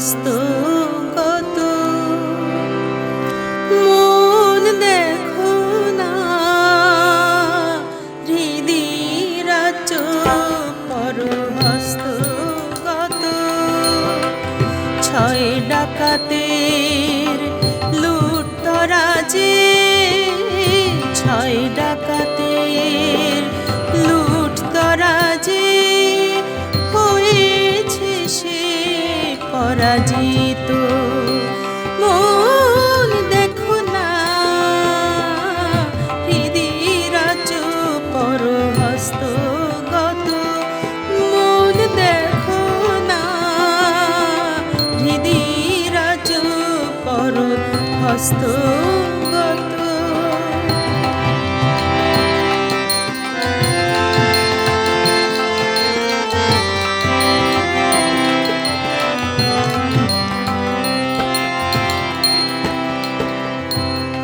হস্তগত মন দেখো না হৃদিরাচ পর হস্তগত ছয় ডাকাতের লুটতরাজের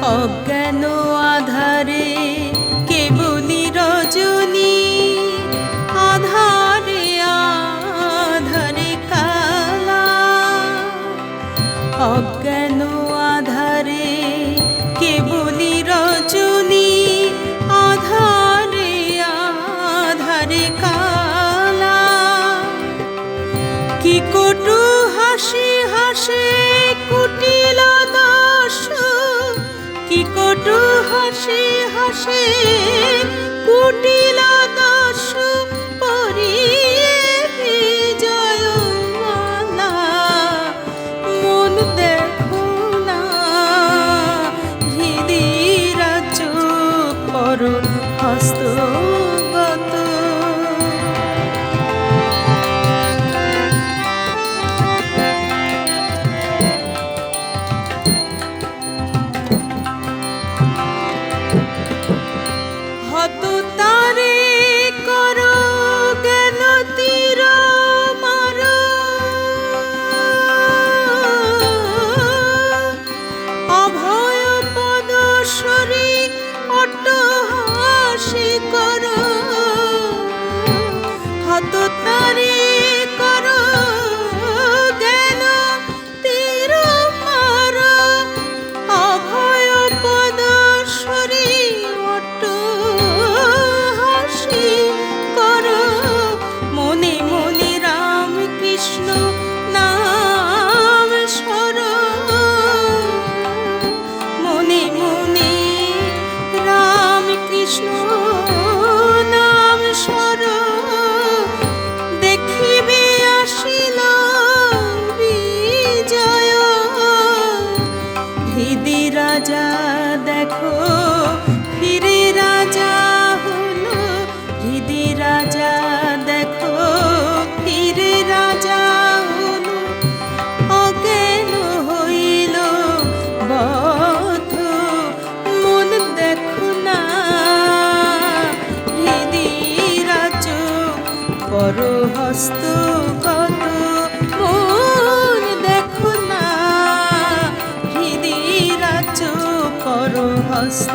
Oh, কালি রজনী, আধারে আধারে কালা। কি কটু হাসি, হাসে কুটিল দাস। কি কটু হাসি, হাসে কুটিল Cristo. কত তারি করো হস্ত কত মন দেখো না হৃদিরাচ করো হস্ত